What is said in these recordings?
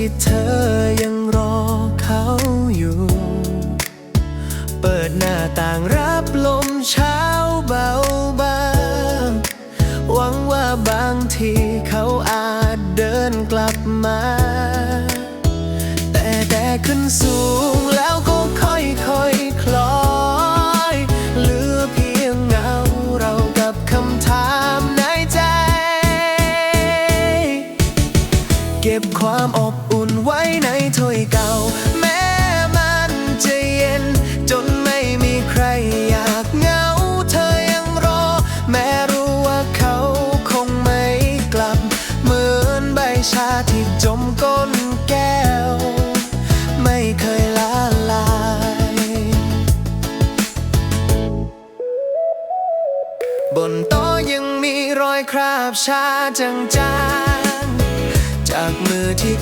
ที่เธอยังรอเขาอยู่ เปิดหน้าต่างรับลมเช้าเบาบางหวังว่าบางทีเขาอาจเดินกลับมา แต่แต่ขึ้นสูงแล้วก็ค่อยค่อยคล้อยเหลือเพียงเงาเรากับคำถามในใจ เก็บความอบ ในถ้วยเก่า แม้มันจะเย็น จนไม่มีใครอยากเหงา เธอยังรอ แม้รู้ว่าเขาคงไม่กลับ เหมือนใบชาที่จมก้นแก้ว ไม่เคยละลายบนโต๊ะยังมีรอยคราบชาจางๆจากมือที่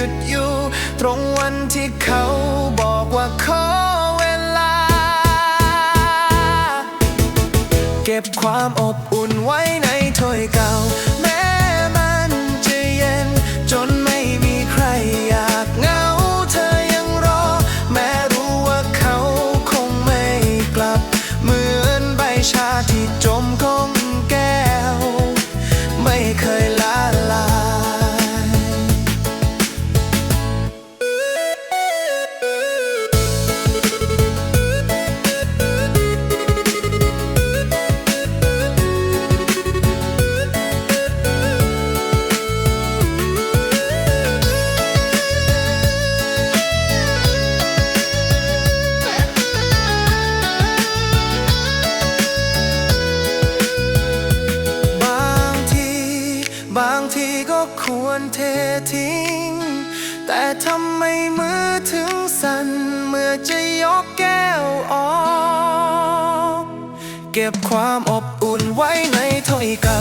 หยุดอยู่ ตรงวันที่เขาบอกว่าขอเวลา เก็บความอบอุ่นางทีก็ควรเททิ้ง แต่ทำไมมือถึงสั่น เมื่อจะยกแก้วออก เก็บความอบอุ่นไว้ในถ้วยเก่า